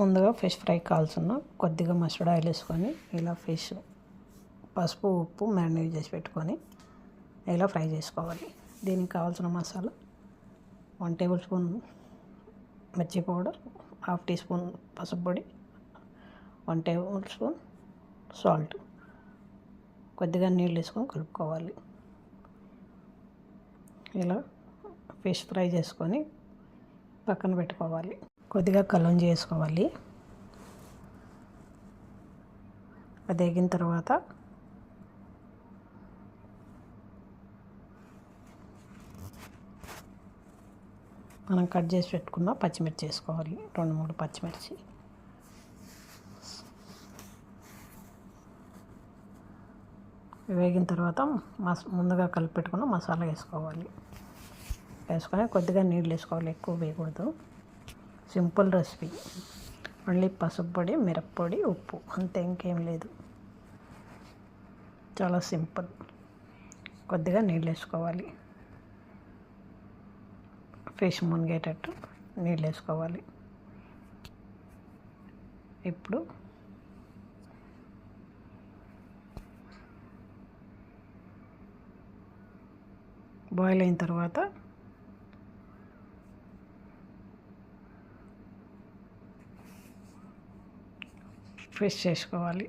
ముందుగా fish fry కావాల్సిన కొద్దిగా మస్టర్డ్ ఆయిల్ వేసుకొని ఇలా ఫిష్ పసుపు ఉప్పు మ్యారినేట్ చేసి పెట్టుకొని ఇలా ఫ్రై చేసుకోవాలి. దీనికి కావాల్సిన మసాలా వన్ టేబుల్ స్పూన్ మిర్చి పౌడర్ హాఫ్ టీ స్పూన్ పసుపు పొడి వన్ టేబుల్ స్పూన్ సాల్ట్ కొద్దిగా నీళ్ళు వేసుకొని కలుపుకోవాలి. ఇలా ఫిష్ ఫ్రై చేసుకొని పక్కన పెట్టుకోవాలి. కొద్దిగా కలం వేసుకోవాలి అది వేగిన తర్వాత మనం కట్ చేసి పెట్టుకున్న పచ్చిమిర్చి వేసుకోవాలి. రెండు మూడు పచ్చిమిర్చి. వేగిన తర్వాత మస ముందుగా కలిపి పెట్టుకున్న మసాలా వేసుకోవాలి. వేసుకొని కొద్దిగా నీళ్ళు వేసుకోవాలి. ఎక్కువ వేయకూడదు. Simple recipe. మళ్ళీ పసుపు పొడి మిరప్పొడి ఉప్పు. అంతే ఇంకేం లేదు. చాలా సింపుల్. కొద్దిగా నీళ్ళు వేసుకోవాలి ఫిష్ మునిగేటట్టు నీళ్ళు వేసుకోవాలి ఇప్పుడు బాయిల్ అయిన తర్వాత ఫేస్ చేసుకోవాలి.